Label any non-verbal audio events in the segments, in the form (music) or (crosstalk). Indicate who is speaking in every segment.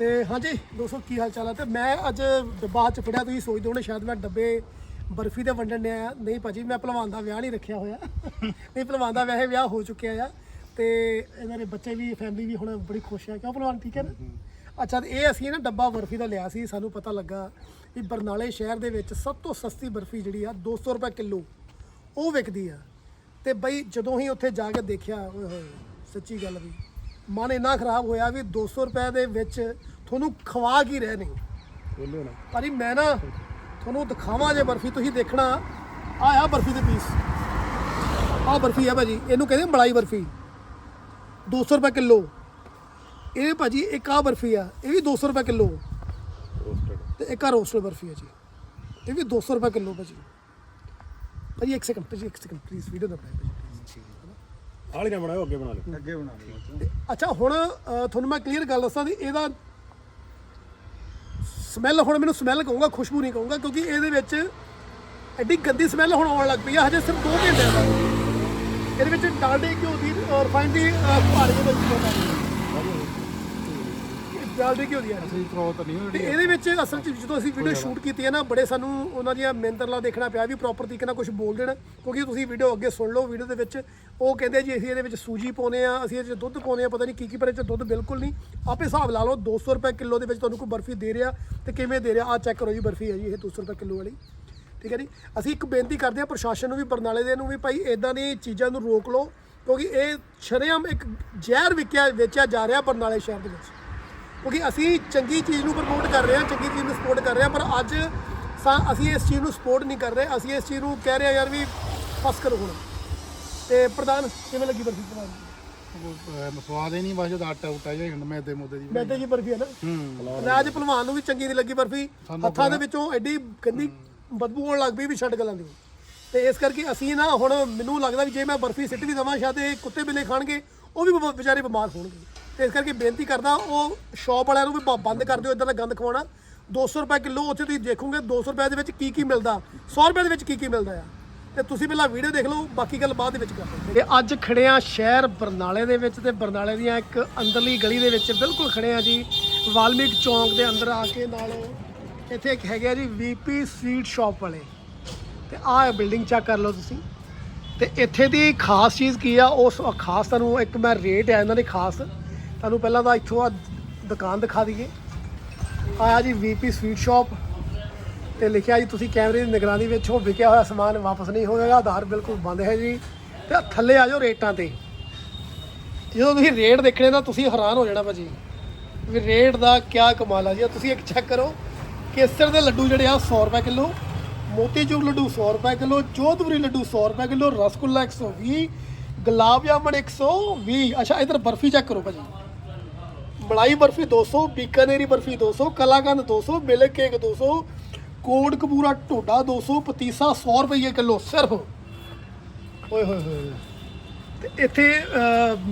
Speaker 1: ਤੇ ਹਾਂਜੀ ਦੋਸਤੋ ਕੀ ਹਾਲ ਚਾਲ ਹੈ ਤੇ ਮੈਂ ਅੱਜ ਡੱਬਾ ਚ ਫੜਿਆ ਤੁਸੀਂ ਸੋਚਦੇ ਹੋਣੇ ਸ਼ਾਇਦ ਮੈਂ ਡੱਬੇ ਬਰਫੀ ਦੇ ਵੰਡਣ ਨੇ ਆ। ਨਹੀਂ ਭਾਜੀ ਮੈਂ ਪਹਿਲਵਾਨ ਦਾ ਵਿਆਹ ਨਹੀਂ ਰੱਖਿਆ ਹੋਇਆ। (laughs) ਨਹੀਂ ਪਹਿਲਵਾਨ ਦਾ ਵੈਸੇ ਵਿਆਹ ਹੋ ਚੁੱਕਿਆ ਆ। ਤੇ ਇਹਨਾਂ ਦੇ ਬੱਚੇ ਵੀ ਫੈਮਿਲੀ ਵੀ ਹੁਣ ਬੜੀ ਖੁਸ਼ ਹੈ ਕਿਉਂ ਪਹਿਲਵਾਨ ਠੀਕ ਹੈ ਨਾ? ਅੱਛਾ ਤੇ ਇਹ ਅਸੀਂ ਨਾ ਡੱਬਾ ਬਰਫੀ ਦਾ ਲਿਆ ਸੀ। ਸਾਨੂੰ ਪਤਾ ਲੱਗਾ ਵੀ ਬਰਨਾਲੇ ਸ਼ਹਿਰ ਦੇ ਵਿੱਚ ਸਭ ਤੋਂ ਸਸਤੀ ਬਰਫੀ ਜਿਹੜੀ ਆ 200 ਰੁਪਏ ਕਿਲੋ ਉਹ ਵਿਕਦੀ ਆ। ਤੇ ਬਈ ਜਦੋਂ ਹੀ ਉੱਥੇ ਜਾ ਕੇ ਦੇਖਿਆ ਓਏ ਹੋਏ ਸੱਚੀ ਗੱਲ ਵੀ। ਮਨ ਇੰਨਾ ਖਰਾਬ ਹੋਇਆ ਵੀ 200 ਰੁਪਏ ਦੇ ਵਿੱਚ ਤੁਹਾਨੂੰ ਖਵਾ ਕੀ ਰਹੇ ਨੇ?
Speaker 2: ਬੋਲੋ ਨਾ।
Speaker 1: ਭਾਜੀ ਮੈਂ ਨਾ ਤੁਹਾਨੂੰ ਦਿਖਾਵਾਂ ਜੇ ਬਰਫੀ ਤੁਸੀਂ ਦੇਖਣਾ। ਆਹ ਆ ਬਰਫੀ ਦੇ ਪੀਸ। ਆਹ ਬਰਫੀ ਆ ਭਾਜੀ ਇਹਨੂੰ ਕਹਿੰਦੇ ਮਲਾਈ ਬਰਫੀ। 200 ਰੁਪਏ ਕਿਲੋ। ਇਹ ਭਾਜੀ ਇੱਕ ਆ ਬਰਫੀ ਆ ਇਹ ਵੀ 200 ਰੁਪਏ ਕਿਲੋ। ਤੇ ਇੱਕ ਆ ਰੋਸਟਡ ਬਰਫੀ ਹੈ ਜੀ। ਇਹ ਵੀ 200 ਰੁਪਏ ਕਿਲੋ ਭਾਜੀ। ਭਾਜੀ ਇੱਕ ਸੈਕਿੰਡ ਭਾਜੀ ਇੱਕ ਸੈਕਿੰਡ ਪਲੀਜ਼ ਵੀਡੀਓ ਦਾ ਭਾਜੀ।
Speaker 2: ਆਲੀ ਨਾ ਬਣਾਓ ਅੱਗੇ ਬਣਾ ਲਓ।
Speaker 3: ਅੱਗੇ ਬਣਾ ਲਓ
Speaker 1: ਅੱਛਾ ਹੁਣ ਅ, ਤੁਹਾਨੂੰ ਮੈਂ ਕਲੀਅਰ ਗੱਲ ਦੱਸਾਂ ਵੀ ਇਹਦਾ ਸਮੈਲ ਹੁਣ ਮੈਨੂੰ ਸਮੈਲ ਕਹੂੰਗਾ ਖੁਸ਼ਬੂ ਨਹੀਂ ਕਹੂੰਗਾ ਕਿਉਂਕਿ ਇਹਦੇ ਵਿੱਚ ਐਡੀ ਗੰਦੀ ਸਮੈਲ ਹੁਣ ਆਉਣ ਲੱਗ ਪਈ ਆ ਹਜੇ ਸਿਰਫ 2 ਘੰਟੇ ਆ। ਇਹਦੇ ਵਿੱਚ ਡਾਲਡੇ ਘਿਓ ਦੀ ਰਿਫਾਈਨਡ ਦੀ ਭਾੜੇ ਦੇ ਵਿੱਚ ਡਾਲਡੇ ਘਿਓ ਦੀ ਆ
Speaker 3: ਅਸੀਂ ਕਰੋਤ ਨਹੀਂ
Speaker 1: ਤੇ
Speaker 3: ਹੋਣੀ
Speaker 1: ਇਹਦੇ ਵਿੱਚ ਅਸਲ 'ਚ ਜਦੋਂ ਅਸੀਂ ਵੀਡੀਓ ਸ਼ੂਟ ਕੀਤੀ ਹੈ ਨਾ ਬੜੇ ਸਾਨੂੰ ਉਹਨਾਂ ਦੀਆਂ ਮਿਹਨਤਾਂ ਦੇਖਣਾ ਪਿਆ ਵੀ ਪ੍ਰੋਪਰ ਤਰੀਕੇ ਨਾਲ ਕੁਝ ਬੋਲ ਦੇਣ ਕਿਉਂਕਿ ਤੁਸੀਂ ਵੀਡੀਓ ਅੱਗੇ ਸੁਣ ਲਓ ਵੀਡੀਓ ਦੇ ਵਿੱਚ ਉਹ ਕਹਿੰਦੇ ਜੀ ਅਸੀਂ ਇਹਦੇ ਵਿੱਚ ਸੂਜੀ ਪਾਉਨੇ ਆ ਅਸੀਂ ਇਹਦੇ ਵਿੱਚ ਦੁੱਧ ਪਾਉਨੇ ਆ ਪਤਾ ਨਹੀਂ ਕੀ ਕੀ ਪਰ ਇਹ 'ਚ ਦੁੱਧ ਬਿਲਕੁਲ ਨਹੀਂ। ਆਪੇ ਹਿਸਾਬ ਲਾ ਲਓ 200 ਰੁਪਏ ਕਿਲੋ ਦੇ ਵਿੱਚ ਤੁਹਾਨੂੰ ਕੋਈ ਬਰਫੀ ਦੇ ਰਿਹਾ ਤੇ ਕਿਵੇਂ ਦੇ ਰਿਹਾ ਆ ਚੈੱਕ ਕਰੋ ਜੀ ਬਰਫੀ ਹੈ ਜੀ ਇਹ 200 ਰੁਪਏ ਕਿਲੋ ਵਾਲੀ। ਠੀਕ ਹੈ ਜੀ? ਅਸੀਂ ਇੱਕ ਬੇਨਤੀ ਕਰਦੇ ਹਾਂ ਪ੍ਰਸ਼ਾਸਨ ਨੂੰ ਵੀ ਬਰਨਾਲੇ ਦੇ ਨੂੰ ਵੀ ਭਾਈ ਇਦਾਂ ਦੀ ਚੀਜ਼ਾਂ ਨੂੰ ਰੋਕ ਲਓ ਕਿਉਂਕਿ ਇਹ ਸ਼ਰੇਆਮ ਇੱਕ ਜ਼ਹਿਰ ਵਿਕਿਆ ਵੇਚਿਆ ਜਾ ਰਿਹਾ ਬਰਨਾਲੇ ਸ਼ਹਿਰ ਦੇ ਵਿੱਚ। ਕਿਉਂਕਿ ਅਸੀਂ ਚੰਗੀ ਚੀਜ਼ ਨੂੰ ਪ੍ਰਮੋਟ ਕਰ ਰਹੇ ਹਾਂ ਚੰਗੀ ਚੀਜ਼ ਨੂੰ ਸਪੋਰਟ ਕਰ ਰਹੇ ਹਾਂ ਪਰ ਅੱਜ ਸਾ- ਅਸੀਂ ਇਸ ਚੀਜ਼ ਨੂੰ ਸਪੋਰਟ ਨਹੀਂ ਕਰ ਰਹੇ। ਅਸੀਂ ਇਸ ਚੀਜ਼ ਨੂੰ ਕਹਿ ਰਹੇ ਹਾਂ ਯਾਰ ਵੀ ਫਸ ਕਰੋ ਹੁਣ। ਤੇ ਪ੍ਰਧਾਨ ਕਿਵੇਂ ਲੱਗੀ ਬਰਫੀ ਪ੍ਰਧਾਨ
Speaker 3: ਸਵਾਦ ਹੀ ਨਹੀਂ ਬਸ ਜਦ ਆਟਾ ਉਟਾ ਜਿਹਾ ਹੁੰਦਾ ਮੈਦੇ ਮੁੱਦੇ ਦੀ
Speaker 1: ਮੈਦੇ ਜੀ ਬਰਫੀ ਹੈ ਨਾ?
Speaker 3: ਹੂੰ।
Speaker 1: ਰਾਜ ਭਲਵਾਨ ਨੂੰ ਵੀ ਚੰਗੀ ਨਹੀਂ ਲੱਗੀ ਬਰਫੀ। ਹੱਥਾਂ ਦੇ ਵਿੱਚੋਂ ਐਡੀ ਗੰਦੀ ਬਦਬੂ ਆਉਣ ਲੱਗ ਪਈ ਵੀ ਛੱਡ ਗਲਾਂ ਦੀ। ਤੇ ਇਸ ਕਰਕੇ ਅਸੀਂ ਨਾ ਹੁਣ ਮੈਨੂੰ ਲੱਗਦਾ ਵੀ ਜੇ ਮੈਂ ਬਰਫੀ ਸਿੱਟ ਵੀ ਦਵਾਂ ਸ਼ਾਇਦ ਇਹ ਕੁੱਤੇ ਬਿੱਲੇ ਖਾਣਗੇ ਉਹ ਵੀ ਵਿਚਾਰੇ ਬਿਮਾਰ ਹੋਣਗੇ। ਤੇ ਇਸ ਕਰਕੇ ਬੇਨਤੀ ਕਰਦਾ ਉਹ ਸ਼ਾਪ ਵਾਲਿਆਂ ਨੂੰ ਵੀ ਬ- ਬੰਦ ਕਰ ਦਿਓ ਇਦਾਂ ਦਾ ਗੰਦ ਖਵਾਉਣਾ। 200 ਰੁਪਏ ਕਿਲੋ ਉੱਥੇ ਤੁਸੀਂ ਦੇਖੋਗੇ 200 ਰੁਪਏ ਦੇ ਵਿੱਚ ਕੀ ਕੀ ਮਿਲਦਾ? 100 ਰੁਪਏ ਦੇ ਵਿੱਚ ਕੀ ਕੀ ਮਿਲਦਾ ਆ? ਤੇ ਤੁਸੀਂ ਪਹਿਲਾਂ ਵੀਡੀਓ ਦੇਖ ਲਓ, ਬਾਕੀ ਗੱਲ ਬਾਅਦ ਦੇ ਵਿੱਚ ਕਰਦੇ ਤੇ ਅੱਜ ਖੜੇ ਆ ਸ਼ਹਿਰ ਬਰਨਾਲੇ ਦੇ ਵਿੱਚ ਤੇ ਬਰਨਾਲੇ ਦੀਆਂ ਇੱਕ ਅੰਦਰਲੀ ਗਲੀ ਦੇ ਵਿੱਚ ਬਿਲਕੁਲ ਖੜੇ ਆ ਜੀ। ਵਾਲਮੀਕ ਚੌਂਕ ਦੇ ਅੰਦਰ ਆ ਕੇ ਨਾਲ ਇੱਥੇ ਇੱਕ ਹੈਗਾ ਜੀ ਵੀਪੀ ਸਵੀਟ ਸ਼ਾਪ ਵਾਲੇ। ਤੇ ਆਹ ਬਿਲਡਿੰਗ ਚੈੱਕ ਕਰ ਲਓ ਤੁਸੀਂ। ਤੇ ਇੱਥੇ ਦੀ ਖਾਸ ਚੀਜ਼ ਕੀ ਆ, ਉਸ ਖਾਸ ਤੁਹਾਨੂੰ ਇੱਕ ਮੈਂ ਰੇਟ ਆ, ਇਹਨਾਂ ਦੇ ਖਾਸ। ਤੁਹਾਨੂੰ ਪਹਿਲਾਂ ਤਾਂ ਇੱਥੋਂ ਆ ਦੁਕਾਨ ਦਿਖਾ ਦਈਏ। ਆਇਆ ਜੀ ਵੀਪੀ ਸਵੀਟ ਸ਼ਾਪ ਤੇ ਲਿਖਿਆ ਜੀ ਤੁਸੀਂ ਕੈਮਰੇ ਦੀ ਨਿਗਰਾਨੀ ਵਿੱਚ ਹੋ, ਵਿਕਿਆ ਹੋਇਆ ਸਮਾਨ ਵਾਪਸ ਨਹੀਂ ਹੋਵੇਗਾ ਆਧਾਰ ਬਿਲਕੁਲ ਬੰਦ ਹੈ ਜੀ। ਤੇ ਥੱਲੇ ਆ ਜਾਓ ਰੇਟਾਂ ਤੇ। ਜਦੋਂ ਤੁਸੀਂ ਰੇਟ ਦੇਖਣੇ ਨਾ, ਤੁਸੀਂ ਹੈਰਾਨ ਹੋ ਜਾਣਾ ਭਾਜੀ। ਵੀ ਰੇਟ ਦਾ ਕੀ ਕਮਾਲ ਆ ਜੀ। ਤੁਸੀਂ ਇੱਕ ਚੈੱਕ ਕਰੋ, ਕੇਸਰ ਦੇ ਲੱਡੂ ਜਿਹੜੇ ਆ 100 ਰੁਪਏ ਕਿਲੋ, ਮੋਤੀਚੂਰ ਲੱਡੂ 100 ਰੁਪਏ ਕਿਲੋ, ਜੋਧਪੁਰੀ ਲੱਡੂ 100 ਰੁਪਏ ਕਿਲੋ, ਰਸਗੁੱਲਾ 120 ਗੁਲਾਬ ਜਾਮਣ 120 ਅੱਛਾ, ਇਧਰ ਬਰਫੀ ਚੈੱਕ ਕਰੋ ਭਾਜੀ। ਮਲਾਈ ਬਰਫੀ 200 ਬੀਕਾਨੇਰੀ ਬਰਫੀ 200 ਕਲਾਕੰਦ 200 ਮਿਲਕ ਕੇਕ 200 ਕੋਡ ਕਪੂਰਾ ਢੋਡਾ 200 ਪਤੀਸਾ 100 ਰੁਪਏ ਕਿਲੋ ਸਿਰਫ। ਓਏ ਹੋਏ ਹੋਏ ਤੇ ਇੱਥੇ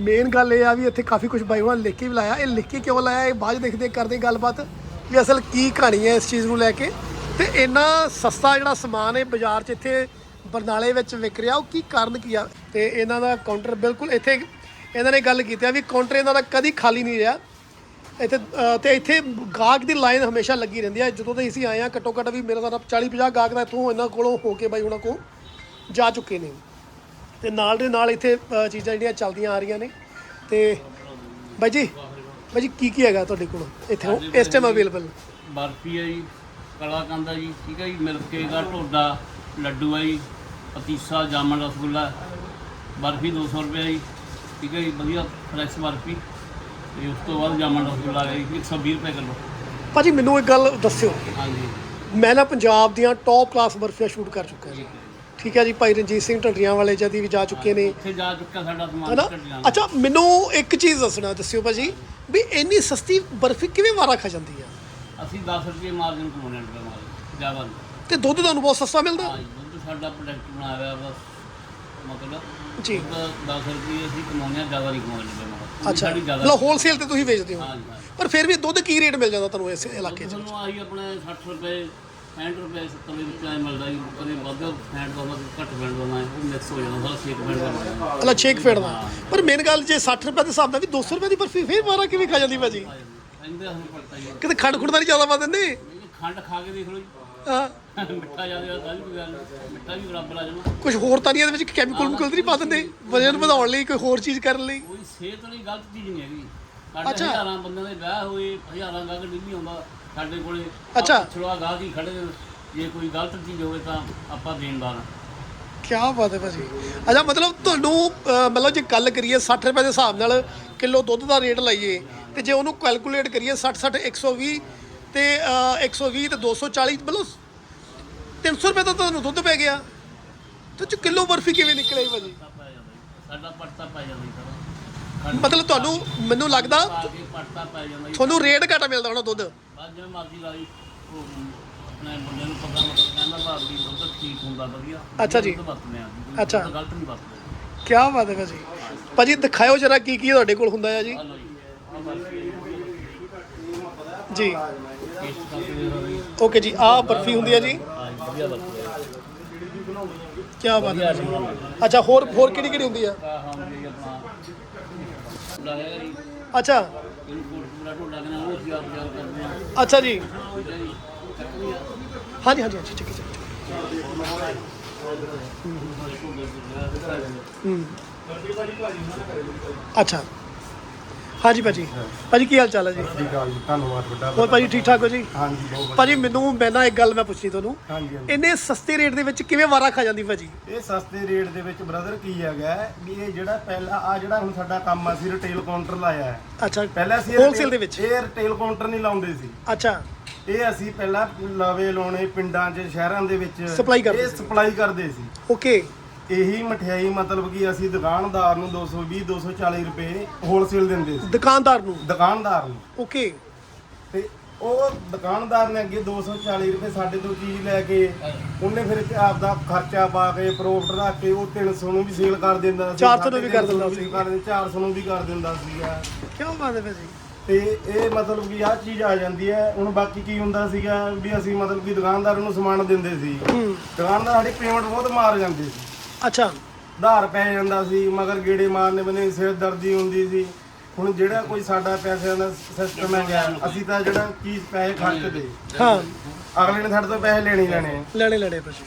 Speaker 1: ਮੇਨ ਗੱਲ ਇਹ ਆ ਵੀ ਇੱਥੇ ਕਾਫੀ ਕੁਝ ਬਾਈ ਉਹਨਾਂ ਨੇ ਲਿਖ ਕੇ ਵੀ ਲਾਇਆ। ਇਹ ਲਿਖ ਕੇ ਕਿਉਂ ਲਾਇਆ? ਇਹ ਬਾਅਦ 'ਚ ਦੇਖਦੇ ਕਰਦੇ ਗੱਲਬਾਤ ਵੀ ਅਸਲ ਕੀ ਕਹਾਣੀ ਹੈ ਇਸ ਚੀਜ਼ ਨੂੰ ਲੈ ਕੇ। ਤੇ ਇੰਨਾ ਸਸਤਾ ਜਿਹੜਾ ਸਮਾਨ ਹੈ ਬਾਜ਼ਾਰ 'ਚ ਇੱਥੇ ਬਰਨਾਲੇ ਵਿੱਚ ਵਿਕ ਰਿਹਾ, ਉਹ ਕੀ ਕਾਰਨ ਕੀ ਆ? ਤੇ ਇਹਨਾਂ ਦਾ ਕਾਊਂਟਰ ਬਿਲਕੁਲ ਇੱਥੇ ਇਹਨਾਂ ਨੇ ਗੱਲ ਕੀਤੀ ਆ ਵੀ ਕਾਊਂਟਰ ਇਹਨਾਂ ਦਾ ਕਦੀ ਖਾਲੀ ਨਹੀਂ ਰਿਹਾ। ਇੱਥੇ ਅ, ਤੇ ਇੱਥੇ ਗਾਹਕ ਦੀ ਲਾਈਨ ਹਮੇਸ਼ਾ ਲੱਗੀ ਰਹਿੰਦੀ ਹੈ। ਜਦੋਂ ਦੇ ਅਸੀਂ ਆਏ ਆ ਘੱਟੋ ਘੱਟ ਵੀ ਮੇਰਾ ਤਾਂ 40 50 ਗਾਹਕ ਦਾ ਇੱਥੋਂ ਇਹਨਾਂ ਕੋਲੋਂ ਹੋ ਕੇ ਬਾਈ ਉਹਨਾਂ ਕੋਲ ਜਾ ਚੁੱਕੇ ਨੇ। ਤੇ ਨਾਲ ਦੇ ਨਾਲ ਇੱਥੇ ਅ, ਚੀਜ਼ਾਂ ਜਿਹੜੀਆਂ ਚੱਲਦੀਆਂ ਆ ਰਹੀਆਂ ਨੇ। ਤੇ ਬਾਈ ਜੀ ਬਾਈ ਜੀ ਕੀ ਕੀ ਹੈਗਾ ਤੁਹਾਡੇ ਕੋਲ? ਇੱਥੇ ਇਸ ਟਾਈਮ ਅਵੇਲੇਬਲ
Speaker 4: ਬਰਫੀ ਹੈ ਜੀ ਕਲਾਕੰਦ ਹੈ ਜੀ ਠੀਕ ਹੈ ਜੀ ਮਿਲਕ ਕੇਕ ਆ ਢੋਡਾ ਲੱਡੂ ਹੈ ਜੀ ਪਤੀਸਾ ਜਾਮਨ ਰਸਗੁੱਲਾ ਬਰਫੀ 200 ਰੁਪਏ ਜੀ ਠੀਕ ਹੈ ਜੀ ਵਧੀਆ ਫਰੈਸ਼ ਬਰਫੀ। ਤੇ ਉਸ ਤੋਂ ਬਾਅਦ ਜਾਮਨ ਰਸਗੁੱਲਾ ਹੈ ਜੀ 120 ਰੁਪਏ ਕਿਲੋ।
Speaker 1: ਭਾਜੀ ਮੈਨੂੰ ਇੱਕ ਗੱਲ ਦੱਸਿਓ।
Speaker 4: ਹਾਂਜੀ।
Speaker 1: ਮੈਂ ਨਾ ਪੰਜਾਬ ਦੀਆਂ ਟੌਪ ਕਲਾਸ ਬਰਫੀਆਂ ਸ਼ੂਟ ਕਰ ਚੁੱਕਾ ਜੀ। ਠੀਕ ਹੈ ਜੀ ਭਾਈ ਰਣਜੀਤ ਸਿੰਘ ਢੰਡਰੀਆਂ ਵਾਲੇ ਜਦੀ ਵੀ ਜਾ ਚੁੱਕੇ ਨੇ।
Speaker 4: ਉੱਥੇ ਜਾ ਚੁੱਕਾ ਸਾਡਾ ਸਮਾਨ ਢੱਡੀਆਂ
Speaker 1: ਅੱਛਾ ਮੈਨੂੰ ਇੱਕ ਚੀਜ਼ ਦੱਸਣਾ ਦੱਸਿਓ ਭਾਜੀ ਵੀ ਇੰਨੀ ਸਸਤੀ ਬਰਫੀ ਕਿਵੇਂ ਵਾਰਾ ਖਾ ਜਾਂਦੀ ਆ?
Speaker 4: ਅਸੀਂ 10 ਰੁਪਏ ਮਾਰਜਨ ਕਮਾਉਣੇ ਰੁਪਏ ਮਾਰਜਨ ਜ਼ਿਆਦਾ
Speaker 1: ਤੇ ਦੁੱਧ ਤੁਹਾਨੂੰ ਬਹੁਤ ਸਸਤਾ ਮਿਲਦਾ?
Speaker 4: ਹਾਂਜੀ ਦੁੱਧ ਸਾਡਾ ਪ੍ਰੋਡਕਟ ਬਣਾਇਆ ਹੋਇਆ ਬਸ ਮਤਲਬ
Speaker 1: ਜੀ।
Speaker 4: ਦੁੱਧ 10 ਰੁਪਏ ਅਸੀਂ ਕਮਾਉਂਦੇ ਹਾਂ ਜ਼ਿਆਦਾ ਨਹੀਂ ਕਮਾਉਂਦੇ
Speaker 1: ਅੱਛਾ।
Speaker 4: ਸਾਡੀ ਜ਼ਿਆਦਾ
Speaker 1: ਮਤਲਬ ਹੋਲਸੇਲ ਤੇ ਤੁਸੀਂ ਵੇਚਦੇ ਹੋ।
Speaker 4: ਹਾਂਜੀ ਹਾਂਜੀ।
Speaker 1: ਪਰ ਫਿਰ ਵੀ ਦੁੱਧ ਕੀ ਰੇਟ ਮਿਲ ਜਾਂਦਾ ਤੁਹਾਨੂੰ ਇਸ ਇਲਾਕੇ 'ਚ?
Speaker 4: ਤੁਹਾਨੂੰ ਆਹੀ ਆਪਣੇ 60 ਰੁਪਏ 65 ਰੁਪਏ 70 ਦੇ ਵਿੱਚ ਐ ਮਿਲਦਾ ਜੀ। ਕਦੇ ਵੱਧ ਫੈਂਟ ਦਾ ਹੁੰਦਾ ਘੱਟ ਫੈਂਟ ਦਾ ਹੁੰਦਾ ਉਹ ਮਿਕਸ ਹੋ ਜਾਂਦਾ ਸਾਰਾ ਸ਼ੇਕ ਫੈਂਟ ਦਾ
Speaker 1: ਅਲਾ ਛੇਕ ਫੇੜਦਾ ਪਰ ਮੇਨ ਗੱਲ ਜੇ 60 ਰੁਪਏ ਦੇ ਹਿਸਾਬ ਨਾਲ ਵੀ 200 ਰੁਪਏ ਦੀ ਬਰਫੀ ਫਿਰ ਵਾਰਾ ਕਿਵੇਂ ਖਾ ਜਾਂਦੀ ਭਾਜੀ?
Speaker 4: ਕਹਿੰਦੇ ਆ ਹੁਣ ਪੜਤਾ ਜੀ
Speaker 1: ਕਿਤੇ ਖੰਡ ਖੁੰਡ ਤਾਂ ਨਹੀਂ ਜ਼ਿਆਦਾ ਪਾ ਦਿੰਦੇ?
Speaker 4: ਇਹ ਖੰਡ ਖਾ ਕੇ ਦੇਖ ਲਓ ਜੀ।
Speaker 1: ਹਾਂ।
Speaker 4: ਮਿੱਠਾ ਜ਼ਿਆਦਾ ਤਾਂ ਵੀ ਕੋਈ ਗੱਲ ਨਹੀਂ। ਮਿੱਠਾ ਵੀ ਬਰਾਬਰ ਆ ਜਾਣਾ।
Speaker 1: ਕੁਝ ਹੋਰ ਤਾਂ ਨਹੀਂ ਇਹਦੇ ਵਿੱਚ ਕੈਮੀਕਲ ਨਹੀਂ ਪਾ ਦਿੰਦੇ? ਵਜਨ ਵਧਾਉਣ ਲਈ ਕੋਈ ਹੋਰ ਚੀਜ਼ ਕਰਨ ਲਈ?
Speaker 4: ਕੋਈ ਸਿਹਤ ਲਈ ਗਲਤ ਚੀਜ਼ ਨਹੀਂ ਹੈਗੀ। ਸਾਡੇ। ਹਜ਼ਾਰਾਂ ਬੰਦਿਆਂ ਦੇ ਵਿਆਹ ਹੋਏ ਹਜ਼ਾਰਾਂ ਗਾਹਕ ਡੇਲੀ ਆਉਂਦਾ ਸਾਡੇ ਕੋਲੇ।
Speaker 1: ਅੱਛਾ।
Speaker 4: ਛੜਵਾ ਗਾਹਕ ਹੀ ਖੜੇ। ਜੇ ਕੋਈ ਗਲਤ ਚੀਜ਼ ਹੋਵੇ ਤਾਂ ਆਪਾਂ ਦੇਣਦਾਰ ਹਾਂ।
Speaker 1: ਕੀ ਬਾਤ ਹੈ ਭਾਜੀ। ਅੱਛਾ ਮਤਲਬ ਤੁਹਾਨੂੰ ਮਤਲਬ ਜੇ ਗੱਲ ਕਰੀਏ 60 ਰੁਪਏ ਦੇ ਹਿਸਾਬ ਨਾਲ ਕਿਲੋ ਦੁੱਧ ਦਾ ਰੇਟ ਲਾਈਏ ਤੇ ਜੇ ਉਹਨੂੰ ਕੈਲਕੂਲੇਟ ਕਰੀਏ 60 60 120 ਤੇ ਅਹ, 120 ਤੇ 240 ਮਤਲਬ 300 ਰੁਪਏ ਦਾ ਤੁਹਾਨੂੰ ਦੁੱਧ ਪੈ ਗਿਆ। ਤੇ ਚ ਕਿਲੋ ਬਰਫੀ ਕਿਵੇਂ ਨਿਕਲੇ ਭਾਜੀ?
Speaker 4: ਸਾਡਾ ਪੜਤਾ ਪੈ ਜਾਂਦਾ ਜੀ ਸਾਰਾ।
Speaker 1: ਮਤਲਬ ਤੁਹਾਨੂੰ ਮੈਨੂੰ ਲੱਗਦਾ
Speaker 4: ਪੜਤਾ ਪੈ ਜਾਂਦਾ ਜੀ।
Speaker 1: ਤੁਹਾਨੂੰ ਰੇਟ ਘੱਟ ਮਿਲਦਾ ਹੋਣਾ ਦੁੱਧ।
Speaker 4: ਬਾਅਦ ਜਿਵੇਂ ਮਰਜ਼ੀ ਲਾ ਲਈ ਉਹ ਆਪਣੇ ਮੁੰਡੇ ਨੂੰ ਪਤਾ ਮਤਲਬ ਕਹਿੰਦਾ ਭਾਵ ਵੀ ਦੁੱਧ ਠੀਕ ਹੁੰਦਾ ਵਧੀਆ।
Speaker 1: ਅੱਛਾ ਜੀ।
Speaker 4: ਦੁੱਧ ਵਰਤਦੇ ਆ ਜੀ।
Speaker 1: ਅੱਛਾ।
Speaker 4: ਦੁੱਧ ਗਲਤ ਨਹੀਂ ਵਰਤਦੇ।
Speaker 1: ਕੀ ਬਾਤ ਹੈ ਭਾਜੀ। ਭਾਜੀ ਦਿਖਾਇਓ ਜਰਾ ਕੀ ਕੀ ਤੁਹਾਡੇ ਕੋਲ ਹੁੰਦਾ ਹੈ ਜੀ।
Speaker 4: ਆ ਲਓ ਜੀ। ਆਹ ਬਰਫੀ
Speaker 1: ਜੀ।
Speaker 4: ਟੇਸਟ ਕਰਕੇ ਦੇਖ ਲਓ ਜੀ
Speaker 1: ਓਕੇ ਜੀ ਆਹ ਬਰਫੀ ਹੁੰਦੀ ਹਾਂ ਜੀ,
Speaker 4: ਵਧੀਆ ਬਰਫੀ ਹੈ।
Speaker 1: ਕੀ ਬਾਤ ਹੈ ਅੱਛਾ ਹੋਰ ਹੋਰ ਕਿਹੜੀ ਕਿਹੜੀ ਹੁੰਦੀ ਆ?
Speaker 4: ਆਹ ਹਾਂ ਜੀ ਆਪਣਾ। ਲਾਇਆ ਜੀ।
Speaker 1: ਅੱਛਾ।
Speaker 4: ਇਹਨੂੰ ਕੋਟਪੂਰਾ ਢੋਡਾ ਕਹਿੰਦੇ ਉਹ ਅਸੀਂ ਆਪ ਤਿਆਰ ਕਰਦੇ ਆ
Speaker 1: ਅੱਛਾ ਜੀ। ਹਾਂਜੀ ਹਾਂਜੀ ਹਾਂਜੀ ਠੀਕ ਹੈ ਠੀਕ ਹੂੰ। ਅੱਛਾ। ਹਾਂਜੀ ਭਾਜੀ। ਭਾਜੀ ਕੀ ਹਾਲ ਚਾਲ ਹੈ ਜੀ?
Speaker 3: ਠੀਕ ਆ ਜੀ ਧੰਨਵਾਦ ਵੱਡਾ
Speaker 1: ਹੋਰ ਭਾਜੀ ਠੀਕ ਠਾਕ ਹੋ ਜੀ?
Speaker 3: ਹਾਂਜੀ ਬਹੁਤ
Speaker 1: ਭਾਜੀ ਮੈਨੂੰ ਮੈਂ ਨਾ ਇੱਕ ਗੱਲ ਮੈਂ ਪੁੱਛਣੀ ਤੁਹਾਨੂੰ।
Speaker 3: ਹਾਂਜੀ ਹਾਂਜੀ।
Speaker 1: ਇੰਨੇ ਸਸਤੇ ਰੇਟ ਦੇ ਵਿੱਚ ਕਿਵੇਂ ਵਾਰਾ ਖਾ ਜਾਂਦੀ ਭਾਜੀ?
Speaker 3: ਇਹ ਸਸਤੇ ਰੇਟ ਦੇ ਵਿੱਚ ਬ੍ਰਦਰ ਕੀ ਹੈਗਾ ਵੀ ਇਹ ਜਿਹੜਾ ਪਹਿਲਾਂ ਆ ਜਿਹੜਾ ਹੁਣ ਸਾਡਾ ਕੰਮ ਆ ਅਸੀਂ ਰਿਟੇਲ ਕਾਊਂਟਰ ਲਾਇਆ ਹੈ।
Speaker 1: ਅੱਛਾ
Speaker 3: ਪਹਿਲਾਂ ਅਸੀਂ
Speaker 1: ਹੋਲਸੇਲ ਦੇ ਵਿੱਚ?
Speaker 3: ਇਹ ਰਿਟੇਲ ਕਾਊਂਟਰ ਨਹੀਂ ਲਾਉਂਦੇ ਸੀ।
Speaker 1: ਅੱਛਾ।
Speaker 3: ਇਹ ਅਸੀਂ ਪਹਿਲਾਂ ਲਵੇ ਲਾਉਣੇ ਪਿੰਡਾਂ 'ਚ ਸ਼ਹਿਰਾਂ ਦੇ ਵਿੱਚ।
Speaker 1: ਕਰਦੇ
Speaker 3: ਇਹ
Speaker 1: ਸੀ।
Speaker 3: ਸਪਲਾਈ ਕਰਦੇ ਸੀ।
Speaker 1: ਓਕੇ
Speaker 3: ਇਹੀ ਮਠਿਆਈ ਮਤਲਬ ਕਿ ਅਸੀਂ ਦੁਕਾਨਦਾਰ ਨੂੰ 220 240 ਰੁਪਏ ਹੋਲਸੇਲ ਦਿੰਦੇ ਸੀ।
Speaker 1: ਦੁਕਾਨਦਾਰ ਨੂੰ?
Speaker 3: ਦੁਕਾਨਦਾਰ ਨੂੰ।
Speaker 1: ਓਕੇ।
Speaker 3: ਤੇ ਉਹ ਦੁਕਾਨਦਾਰ ਨੇ ਅੱਗੇ 240 ਰੁਪਏ ਸਾਡੇ ਤੋਂ ਚੀਜ਼ ਲੈ ਕੇ ਉਹਨੇ ਫਿਰ ਆਪਦਾ ਖਰਚਾ ਪਾ ਕੇ ਪ੍ਰੋਫਿਟ ਰੱਖ ਕੇ ਉਹ 300 ਨੂੰ ਵੀ ਸੇਲ ਕਰ ਦਿੰਦਾ ਸੀ
Speaker 1: 400 ਨੂੰ ਵੀ ਕਰ
Speaker 3: 350
Speaker 1: ਦਿੰਦਾ ਸੀ।
Speaker 3: ਕਰ ਦਿੰਦਾ 400 ਨੂੰ ਵੀ ਕਰ ਦਿੰਦਾ ਸੀਗਾ।
Speaker 1: ਕੀ ਬਾਤ ਹੈ ਭਾਜੀ?
Speaker 3: ਤੇ ਇਹ ਮਤਲਬ ਕਿ ਆਹ ਚੀਜ਼ ਆ ਜਾਂਦੀ ਹੈ। ਹੁਣ ਬਾਕੀ ਕੀ ਹੁੰਦਾ ਸੀਗਾ ਵੀ ਅਸੀਂ ਮਤਲਬ ਕਿ ਦੁਕਾਨਦਾਰ ਨੂੰ ਸਮਾਨ ਦਿੰਦੇ ਸੀ। ਦੁਕਾਨਦਾਰ ਸਾਡੀ ਪੇਮੈਂਟ ਬਹੁਤ ਮਾਰ ਜਾਂਦੇ ਸੀ।
Speaker 1: ਅੱਛਾ।
Speaker 3: ਧਾਰ ਪੈ ਜਾਂਦਾ ਸੀ ਮਗਰ ਗੇੜੇ ਮਾਰਨੇ ਬੰਦੇ ਸਿਰ ਦਰਦੀ ਹੁੰਦੀ ਸੀ। ਹੁਣ ਜਿਹੜਾ ਕੋਈ ਸਾਡਾ ਪੈਸਿਆਂ ਦਾ ਸਿਸਟਮ ਹੈਗਾ ਅਸੀਂ ਤਾਂ ਜਿਹੜਾ ਚੀਜ਼ ਪੈਸੇ ਖਰਚਦੇ।
Speaker 1: ਹਾਂ।
Speaker 3: ਅਗਲੇ ਨੇ ਸਾਡੇ ਤੋਂ ਪੈਸੇ ਲੈਣੇ ਹੀ ਲੈਣੇ।
Speaker 1: ਲੈਣੇ ਲੈਣੇ ਭਾਜੀ।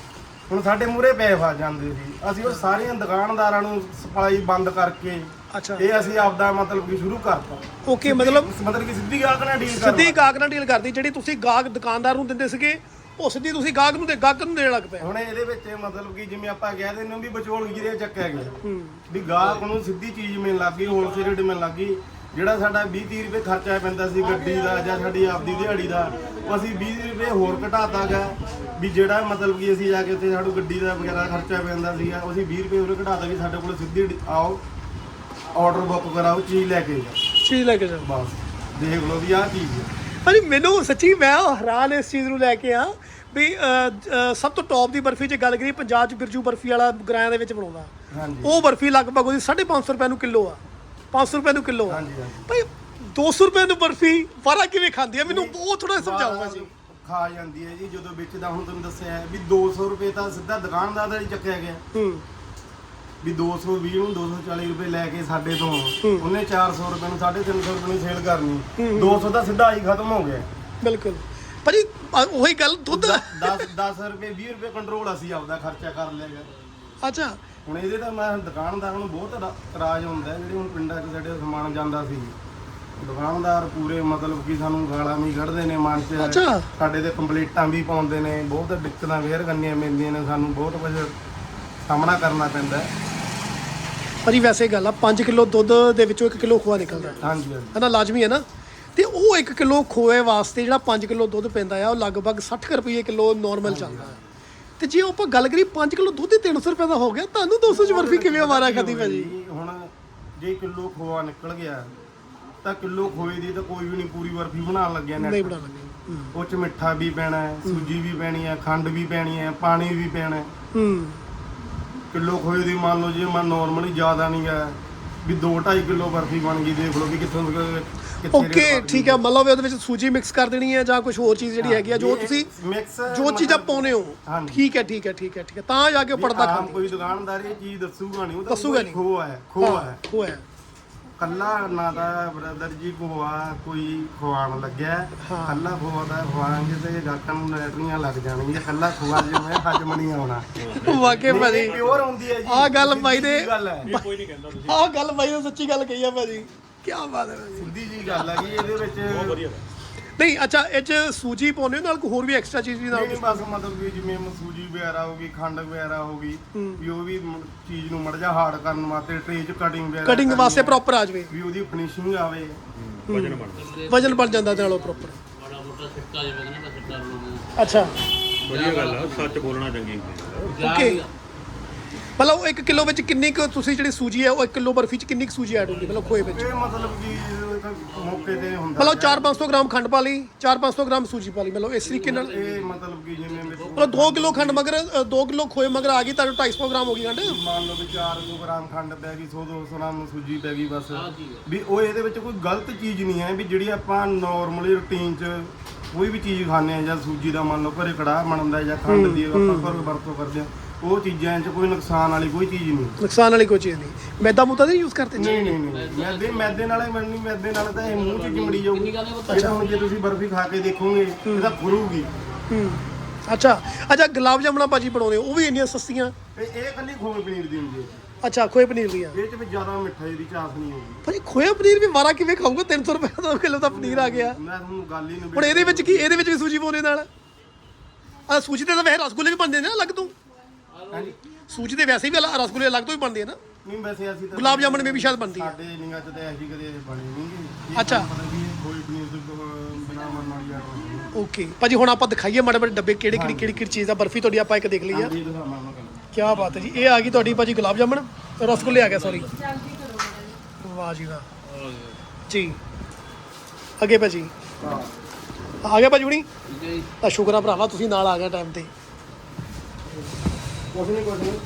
Speaker 3: ਹੁਣ ਸਾਡੇ ਮੂਰੇ ਪੈਸੇ ਫਸ ਜਾਂਦੇ ਸੀ। ਅਸੀਂ ਉਹ ਸਾਰੀਆਂ ਦੁਕਾਨਦਾਰਾਂ ਨੂੰ ਸਪਲਾਈ ਬੰਦ ਕਰਕੇ
Speaker 1: ਅੱਛਾ।
Speaker 3: ਇਹ ਅਸੀਂ ਆਪਦਾ ਮਤਲਬ ਕਿ ਸ਼ੁਰੂ ਕਰਤਾ।
Speaker 1: ਓਕੇ ਮਤਲਬ
Speaker 3: ਮਤਲਬ ਕਿ ਸਿੱਧੀ ਗਾਹਕ ਨਾਲ ਡੀਲ
Speaker 1: ਸਿੱਧੀ
Speaker 3: ਕਰਨਾ
Speaker 1: ਗਾਹਕ ਨਾਲ ਡੀਲ ਕਰਦੀ ਜਿਹੜੀ ਤੁਸੀਂ ਗਾਹਕ ਦੁਕਾਨਦਾਰ ਨੂੰ ਦਿੰਦੇ ਸੀਗੇ ਉਹ ਸਿੱਧੀ ਤੁਸੀਂ ਗਾਹਕ ਨੂੰ ਦੇ ਗਾਹਕ ਨੂੰ ਦੇਣ ਲੱਗ ਪਏ।
Speaker 3: ਹੁਣ ਇਹਦੇ ਵਿੱਚ ਮਤਲਬ ਕਿ ਜਿਵੇਂ ਆਪਾਂ ਕਹਿ ਦਿੰਦੇ ਹਾਂ ਵੀ ਵਿਚੋਲ ਗਿਰੇ ਚੱਕਿਆ ਗਿਆ।
Speaker 1: ਹੂੰ।
Speaker 3: ਵੀ ਗਾਹਕ ਨੂੰ ਸਿੱਧੀ ਚੀਜ਼ ਮਿਲਣ ਲੱਗ ਗਈ ਹੋਲਸੇਲ ਰੇਟ ਮਿਲਣ ਲੱਗ ਗਈ ਜਿਹੜਾ ਸਾਡਾ 20 30 ਰੁਪਏ ਖਰਚਾ ਪੈਂਦਾ ਸੀ ਗੱਡੀ ਦਾ ਜਾਂ ਸਾਡੀ ਆਪਦੀ ਦਿਹਾੜੀ ਦਾ ਉਹ ਅਸੀਂ 20 ਰੁਪਏ ਹੋਰ ਘਟਾਤਾ ਗਾ ਵੀ ਜਿਹੜਾ ਮਤਲਬ ਕਿ ਅਸੀਂ ਜਾ ਕੇ ਉੱਥੇ ਸਾਡੂ ਗੱਡੀ ਦਾ ਵਗੈਰਾ ਖਰਚਾ ਪੈਂਦਾ ਸੀਗਾ ਅਸੀਂ 20 ਰੁਪਏ ਹੋਰ ਘਟਾਤਾ ਵੀ ਸਾਡੇ ਕੋਲ ਸਿੱਧੀ ਆਓ ਆਰਡਰ ਬੁੱਕ ਕਰਾਓ ਚੀਜ਼ ਲੈ ਕੇ ਜਾਓ।
Speaker 1: ਚੀਜ਼ ਲੈ ਕੇ ਜਾਓ।
Speaker 3: ਬਸ ਦੇਖ ਲਓ ਵੀ ਆਹ ਚੀਜ਼ ਹੈ।
Speaker 1: ਭਾਜੀ ਮੈਨੂੰ ਸੱਚੀ ਮੈਂ ਹੈਰਾਨ ਇਸ ਚੀਜ਼ ਨੂੰ ਲੈ ਕੇ ਆ ਵੀ ਸਭ ਤੋਂ ਟੌਪ ਦੀ ਬਰਫੀ ਜੇ ਗੱਲ ਕਰੀਏ ਪੰਜਾਬ 'ਚ ਬਿਰਜੂ ਬਰਫੀ ਵਾਲਾ ਗਰਾਇਆ ਦੇ ਵਿੱਚ ਬਣਾਉਂਦਾ।
Speaker 3: ਹਾਂਜੀ।
Speaker 1: ਉਹ ਬਰਫੀ ਲਗਭਗ ਉਹਦੀ 550 ਰੁਪਏ ਨੂੰ ਕਿਲੋ ਆ। 500 ਰੁਪਏ ਨੂੰ ਕਿਲੋ ਆ।
Speaker 3: ਹਾਂਜੀ ਹਾਂਜੀ।
Speaker 1: ਭਾਈ 200 ਰੁਪਏ ਨੂੰ ਬਰਫੀ ਵਾਰਾ ਕਿਵੇਂ ਖਾਂਦੀ ਆ? ਮੈਨੂੰ ਉਹ ਥੋੜਾ ਸਮਝਾਓ ਭਾਜੀ।
Speaker 3: ਖਾ ਜਾਂਦੀ ਹੈ ਜੀ ਜਦੋਂ ਵਿੱਚ ਦਾ ਹੁਣ ਤੁਹਾਨੂੰ ਦੱਸਿਆ ਹੈ ਵੀ 200 ਰੁਪਏ ਤਾਂ ਸਿੱਧਾ ਦੁਕਾਨਦਾਰ ਦਾ ਹੀ ਚੱਕਿਆ ਗਿਆ।
Speaker 1: ਹੂੰ।
Speaker 3: ਵੀ 220 ਨੂੰ 240 ਰੁਪਏ ਲੈ ਕੇ ਸਾਡੇ ਤੋਂ ਉਹਨੇ 400 ਰੁਪਏ ਨੂੰ 350 ਰੁਪਏ ਨੂੰ ਸੇਲ ਕਰਨੀ। 200 ਦਾ ਸਿੱਧਾ ਹੀ ਖਤਮ ਹੋ ਗਿਆ।
Speaker 1: ਬਿਲਕੁਲ। ਭਾਜੀ ਅ- ਉਹੀ ਗੱਲ ਦੁੱਧ
Speaker 3: 10 10 ਰੁਪਏ 20 ਰੁਪਏ ਕੰਟਰੋਲ ਅਸੀਂ ਆਪਦਾ ਖਰਚਾ ਕਰ ਲਿਆਗਾ
Speaker 1: ਅੱਛਾ।
Speaker 3: ਹੁਣ ਇਹਦੇ ਤਾਂ ਮੈਂ ਦੁਕਾਨਦਾਰ ਨੂੰ ਬਹੁਤ ਰਾ- ਇਤਰਾਜ਼ ਹੁੰਦਾ ਹੈ, ਜਿਹੜੇ ਹੁਣ ਪਿੰਡਾਂ 'ਚ ਸਾਡੇ ਸਮਾਨ ਜਾਂਦਾ ਸੀ। ਦੁਕਾਨਦਾਰ ਪੂਰੇ ਮਤਲਬ ਕਿ ਸਾਨੂੰ ਗਾਲਾਂ ਵੀ ਕੱਢਦੇ ਨੇ ਮਨ 'ਚ
Speaker 1: ਅੱਛਾ।
Speaker 3: ਸਾਡੇ ਤੇ ਕੰਪਲੀਟਾਂ ਵੀ ਪਾਉਂਦੇ ਨੇ ਬਹੁਤ ਦਿੱਕਤਾਂ ਵੇਅਰ ਕਰਨੀਆਂ ਪੈਂਦੀਆਂ ਨੇ ਸਾਨੂੰ ਬਹੁਤ ਕੁਝ ਸਾਹਮਣਾ ਕਰਨਾ ਪੈਂਦਾ। ਹੈ।
Speaker 1: ਭਾਜੀ ਵੈਸੇ ਗੱਲ ਆ 5 ਕਿਲੋ ਦੁੱਧ ਦੇ ਵਿੱਚੋਂ 1 ਕਿਲੋ ਖੋਆ ਨਿਕਲਦਾ।
Speaker 3: ਹਾਂਜੀ ਹਾਂਜੀ।
Speaker 1: ਲਾਜ਼ਮੀ ਹੈ ਨਾ? ਤੇ ਉਹ 1 ਕਿਲੋ ਖੋਏ ਵਾਸਤੇ ਜਿਹੜਾ 5 ਕਿਲੋ ਦੁੱਧ ਪੈਂਦਾ ਆ ਉਹ ਲਗਭਗ 60 ਕੁ ਰੁਪਏ ਕਿਲੋ ਨਾਰਮਲ ਚੱਲਦਾ ਹੈ ਤੇ ਜੇ ਆਪਾਂ ਗੱਲ ਕਰੀ 5 ਕਿਲੋ ਦੁੱਧ ਹੀ 300 ਰੁਪਏ ਦਾ ਹੋ ਗਿਆ ਤੁਹਾਨੂੰ 200 ਚ ਬਰਫੀ ਕਿਵੇਂ ਮਾਰਾ ਖਾਦੀ ਭਾਜੀ?
Speaker 3: ਜੀ, ਹੁਣ ਜੇ ਕਿਲੋ ਖੋਆ ਨਿਕਲ ਗਿਆ ਤਾਂ ਕਿਲੋ ਖੋਏ ਦੀ ਤਾਂ ਕੋਈ ਵੀ ਨਹੀਂ ਪੂਰੀ ਬਰਫੀ ਬਣਾਉਣ ਲੱਗਿਆ ਨੇ
Speaker 1: ਨਹੀਂ ਬਣਾ ਲੱਗੇ
Speaker 3: ਉਹ ਚ ਮਿੱਠਾ ਵੀ ਪੈਣਾ ਹੈ ਸੂਜੀ ਵੀ ਪੈਣੀ ਹੈ ਖੰਡ ਵੀ ਪੈਣੀ ਹੈ ਪਾਣੀ ਵੀ ਪੈਣਾ ਹੈ।
Speaker 1: ਹੂੰ।
Speaker 3: ਕਿਲੋ ਖੋਏ ਦੀ ਮੰਨ ਲਓ ਜੇ ਮੈਂ ਨਾਰਮਲੀ ਜ਼ਿਆਦਾ ਨਹੀਂ ਗਿਆ ਵੀ 2.5 ਕਿਲੋ ਬਰਫੀ ਬਣ ਗਈ ਦੇਖ ਲਓ ਵੀ ਕਿੱਥੋਂ
Speaker 1: ਓਕੇ ਠੀਕ ਹੈ ਮਤਲਬ ਉਹਦੇ ਵਿੱਚ ਸੂਜੀ ਮਿਕਸ ਕਰ ਦੇਣੀ ਹੈ ਜਾਂ ਕੁਝ ਹੋਰ ਚੀਜ਼ ਜਿਹੜੀ ਹੈਗੀ ਆ ਜੋ ਤੁਸੀਂ
Speaker 3: ਮਿਕਸ
Speaker 1: ਜੋ ਚੀਜ਼ਾਂ ਪਾਉਨੇ ਹੋ। ਠੀਕ ਹੈ ਠੀਕ ਹੈ ਠੀਕ ਹੈ ਠੀਕ ਹੈ। ਤਾਂ ਜਾ ਕੇ ਪੜਦਾ ਖਾਂਦੇ
Speaker 3: ਕੋਈ ਦੁਕਾਨਦਾਰ ਇਹ ਚੀਜ਼ ਦੱਸੂਗਾ ਨਹੀਂ ਉਹ ਤਾਂ। ਖੋਆ ਹੈ ਖੋਆ ਹੈ।
Speaker 1: ਖੋਆ ਹੈ।
Speaker 3: ਕੱਲਾ ਨਾ ਤਾਂ ਬ੍ਰਦਰ ਜੀ ਖੋਆ ਕੋਈ ਖਵਾਣ ਲੱਗਿਆ। ਕੱਲਾ ਖੋਆ ਤਾਂ ਖਵਾਵਾਂਗੇ ਤੇ ਗਾਕਾਂ ਨੂੰ ਲੈਟਰੀਆਂ ਲੱਗ ਜਾਣਗੀਆਂ। ਕੱਲਾ ਖੋਆ ਜਿਵੇਂ ਹਜਮ ਨਹੀਂ ਆਉਣਾ।
Speaker 1: ਵਾਕੇ ਭਾਜੀ।
Speaker 3: ਪਿਓਰ ਹੁੰਦੀ ਹੈ ਜੀ।
Speaker 1: ਆਹ ਗੱਲ ਬਾਈ ਦੇ-
Speaker 3: ਗੱਲ ਹੈ।
Speaker 2: ਕੋਈ ਨਹੀਂ ਕਹਿੰਦਾ ਤੁਸੀਂ।
Speaker 1: ਆਹ ਗੱਲ ਬਾਈ ਨੇ ਸੱਚੀ ਗੱਲ ਕਹੀ ਆ ਭਾਜੀ। ਕੀ ਬਾਤ ਹੈ ਭਾਜੀ।
Speaker 3: ਸਿੱਧੀ ਜੀ ਗੱਲ ਹੈ ਜੀ ਇਹਦੇ ਵਿੱਚ
Speaker 2: ਬਹੁਤ ਵਧੀਆ
Speaker 1: ਨਹੀਂ ਅੱਛਾ ਇਹ ਚ ਸੂਜੀ ਪਾਉਂਦੇ ਹੋ ਨਾਲ ਕੋਈ ਹੋਰ ਵੀ ਐਕਸਟਰਾ ਚੀਜ਼ ਵੀ ਨਾਲ
Speaker 3: ਨਹੀਂ ਬਸ ਮਤਲਬ ਕਿ ਜਿਵੇਂ ਮਸੂਜੀ ਵਗੈਰਾ ਹੋ ਗਈ ਖੰਡ ਵਗੈਰਾ ਹੋ ਗਈ ਵੀ ਉਹ ਵੀ ਮ- ਚੀਜ਼ ਨੂੰ ਮੜ ਜਾ ਹਾਰਡ ਕਰਨ ਵਾਸਤੇ ਟ੍ਰੇ ਚ ਕਟਿੰਗ ਵਗੈਰਾ
Speaker 1: ਕਟਿੰਗ
Speaker 3: ਕਰਨੀ
Speaker 1: ਵਾਸਤੇ
Speaker 3: ਹੈ,
Speaker 1: ਪ੍ਰੋਪਰ ਆ ਜਾਵੇ।
Speaker 3: ਵੀ ਉਹਦੀ ਫਿਨਿਸ਼ਿੰਗ ਆਵੇ।
Speaker 2: ਵਜਨ ਬਣਦਾ
Speaker 1: ਵਜਨ ਬਣ ਜਾਂਦਾ ਤੇ ਨਾਲੋਂ ਪ੍ਰੋਪਰ
Speaker 4: ਬੜਾ ਮੋਟਾ ਸਿੱਕਾ ਜਿਵੇਂ ਕਹਿੰਦੇ ਨਾ ਸਿੱਕਾ ਲੋਕ
Speaker 1: ਅੱਛਾ।
Speaker 2: ਵਧੀਆ ਗੱਲ ਆ ਸੱਚ ਬੋਲਣਾ ਚੰਗੀ ਹੁੰਦੀ ਆ।
Speaker 1: ਓਕੇ ਮਤਲਬ 1 ਕਿਲੋ ਵਿੱਚ ਕਿੰਨੀ ਕੁ ਤੁਸੀਂ ਜਿਹੜੀ ਸੂਜੀ ਹੈ ਉਹ 1 ਕਿਲੋ ਬਰਫੀ ਚ ਕਿੰਨੀ ਕੁ ਸੂਜੀ ਐਡ ਹੁੰਦੀ ਮਤਲਬ ਖੋਏ ਵਿੱਚ?
Speaker 3: ਇਹ ਮਤਲਬ ਕਿ ਇਹ ਤਾਂ ਮੌਕੇ ਤੇ ਹੁੰਦਾ
Speaker 1: ਮਤਲਬ 4-500 ਗ੍ਰਾਮ ਖੰਡ ਪਾ ਲਈ 4-500 ਗ੍ਰਾਮ ਸੂਜੀ ਪਾ ਲਈ ਮਤਲਬ ਇਸ ਤਰੀਕੇ ਨਾਲ
Speaker 3: ਇਹ ਮਤਲਬ ਕਿ ਜਿਵੇਂ ਵਿੱਚ
Speaker 1: ਮਤਲਬ 2 ਕਿਲੋ ਖੰਡ ਮਗਰ 2 ਕਿਲੋ ਖੋਏ ਮਗਰ ਆ ਗਈ ਤੁਹਾਨੂੰ 250 ਗ੍ਰਾਮ ਹੋ ਗਈ ਖੰਡ?
Speaker 3: ਮੰਨ ਲਓ ਵੀ 400 ਗ੍ਰਾਮ ਖੰਡ ਪੈ ਗਈ 100 200 ਗ੍ਰਾਮ ਸੂਜੀ ਪੈ ਗਈ ਬਸ। ਵੀ ਉਹ ਇਹਦੇ ਵਿੱਚ ਕੋਈ ਗਲਤ ਚੀਜ਼ ਨਹੀਂ ਹੈ ਵੀ ਜਿਹੜੀ ਆਪਾਂ ਨਾਰਮਲੀ ਰੁਟੀਨ 'ਚ ਕੋਈ ਵੀ ਚੀਜ਼ ਖਾਂਦੇ ਆ ਜਾਂ ਸੂਜੀ ਦਾ ਮੰਨ ਲਓ ਘਰੇ ਕੜਾਹ ਬਣਦਾ ਜਾਂ ਖੰਡ ਦੀ ਆਪਾਂ ਘਰ ਵਰਤੋਂ ਕਰਦੇ ਆ ਉਹ ਚੀਜ਼ਾਂ 'ਚ ਕੋਈ ਨੁਕਸਾਨ ਵਾਲੀ ਕੋਈ ਚੀਜ਼ ਨਹੀਂ।
Speaker 1: ਨੁਕਸਾਨ ਵਾਲੀ ਕੋਈ ਚੀਜ਼ ਨਹੀਂ। ਮੈਦਾ ਮੂਤਾ ਨਹੀਂ ਯੂਜ਼ ਕਰਦੇ
Speaker 3: ਨਹੀਂ ਨਹੀਂ ਨਹੀਂ। ਮੈਦੇ ਮੈਦੇ ਨਾਲੇ ਮਿਲਣੀ ਮੈਦੇ ਨਾਲ ਤਾਂ ਇਹ ਮੂੰਹ 'ਚ ਚਿਮੜੀ ਜਾਊਗੀ।
Speaker 4: ਹੈ
Speaker 3: ਤਾਂ ਹੁਣ ਜੇ ਤੁਸੀਂ ਬਰਫੀ ਖਾ ਕੇ ਦੇਖੋਗੇ ਇਹ ਤਾਂ ਫੁਰੂਗੀ
Speaker 1: ਹੂੰ। ਅੱਛਾ ਅੱਛਾ ਗੁਲਾਬ ਜਾਮਣਾ ਭਾਜੀ ਬਣਾਉਂਦੇ ਹੋ, ਉਹ ਵੀ ਇੰਨੀਆਂ ਸਸਤੀਆਂ?
Speaker 3: ਇਹ ਇਹ ਕੱਲੀ ਖੋਏ ਪਨੀਰ ਦੀ ਹੁੰਦੀ ਹੈ।
Speaker 1: ਅੱਛਾ ਖੋਏ ਪਨੀਰ ਦੀਆਂ।
Speaker 3: ਇਹ 'ਚ ਵੀ ਜ਼ਿਆਦਾ ਮਿੱਠਾਈ ਦੀ ਚਾਸ ਨਹੀਂ ਹੋਊਗੀ
Speaker 1: ਭਾਜੀ ਖੋਇਆ ਪਨੀਰ ਵੀ ਵਾਰਾ ਕਿਵੇਂ ਖਾਊਗਾ? 300 ਰੁਪਏ ਦਾ ਕਿਲੋ ਦਾ ਪਨੀਰ ਆ ਗਿਆ।
Speaker 3: ਮੈਂ ਤੁਹਾਨੂੰ ਗੱਲ ਹੀ ਨਹੀਂ
Speaker 1: ਹੁਣ ਇਹਦੇ ਵਿੱਚ ਕੀ ਇਹਦੇ ਵਿੱਚ ਵੀ ਸੂਜੀ ਪਾਉਂਦੇ ਨਾਲ? ਆ ਸੂਜੀ ਦੇ ਤਾਂ ਵੈਸੇ ਰਸਗੁੱਲੇ ਵੀ ਬਣਦੇ ਨੇ ਨਾ ਅਲੱਗ ਤੋਂ।
Speaker 3: ਹਾਂਜੀ।
Speaker 1: ਸੂਜੀ ਦੇ ਵੈਸੇ ਵੀ ਅਲੱਗ- ਰਸਗੁੱਲੇ ਅਲੱਗ ਤੋਂ ਹੀ ਬਣਦੇ ਆ ਨਾ?
Speaker 3: ਨਹੀਂ ਵੈਸੇ ਅਸੀਂ ਤਾਂ
Speaker 1: ਗੁਲਾਬ ਜਾਮਣ ਮੇ ਵੀ ਸ਼ਾਇਦ ਬਣਦੀ ਹੈ
Speaker 3: ਸਾਡੇ ਨਿਗਾਹ 'ਚ ਤਾਂ ਐਸੀ ਕਦੇ ਬਣੀ ਨਹੀਂ
Speaker 1: ਅੱਛਾ।
Speaker 3: ਮਤਲਬ ਵੀ ਕੋਈ ਪਨੀਰ ਤੋਂ ਬਿਨਾ ਮਨ ਵਾਲੀ ਨਹੀਂ
Speaker 1: ਓਕੇ। ਭਾਜੀ ਹੁਣ ਆਪਾਂ ਦਿਖਾਈਏ ਮਾੜੇ ਮਾੜੇ ਡੱਬੇ ਕਿਹੜੇ ਕਿਹੜੀ ਕਿਹੜੀ ਕਿਹੜੀ ਚੀਜ਼ ਆ। ਬਰਫੀ ਤੁਹਾਡੀ ਆਪਾਂ ਇੱਕ ਦੇਖ ਲਈ ਆ।
Speaker 3: ਇਹ
Speaker 1: ਕੀ ਬਾਤ ਹੈ ਜੀ। ਇਹ ਆ ਗਈ ਤੁਹਾਡੀ ਭਾਜੀ ਗੁਲਾਬ ਜਾਮਣ। ਰਸਗੁੱਲੇ ਆ ਗਿਆ ਸੌਰੀ ਵਾਹ ਜੀ ਵਾਹ। ਜੀ। ਅੱਗੇ ਭਾਜੀ।
Speaker 3: ਹਾਂ।
Speaker 1: ਆ ਗਿਆ ਭਾਜੀ ਹੁਣੀ? ਤਾਂ ਸ਼ੁਕਰ ਆ ਭਰਾਵਾ ਤੁਸੀਂ ਨਾਲ ਆ ਗਿਆ ਟਾਈਮ ਤੇ।
Speaker 3: ਕੁਛ ਨਹੀਂ ਕੁਛ ਨਹੀਂ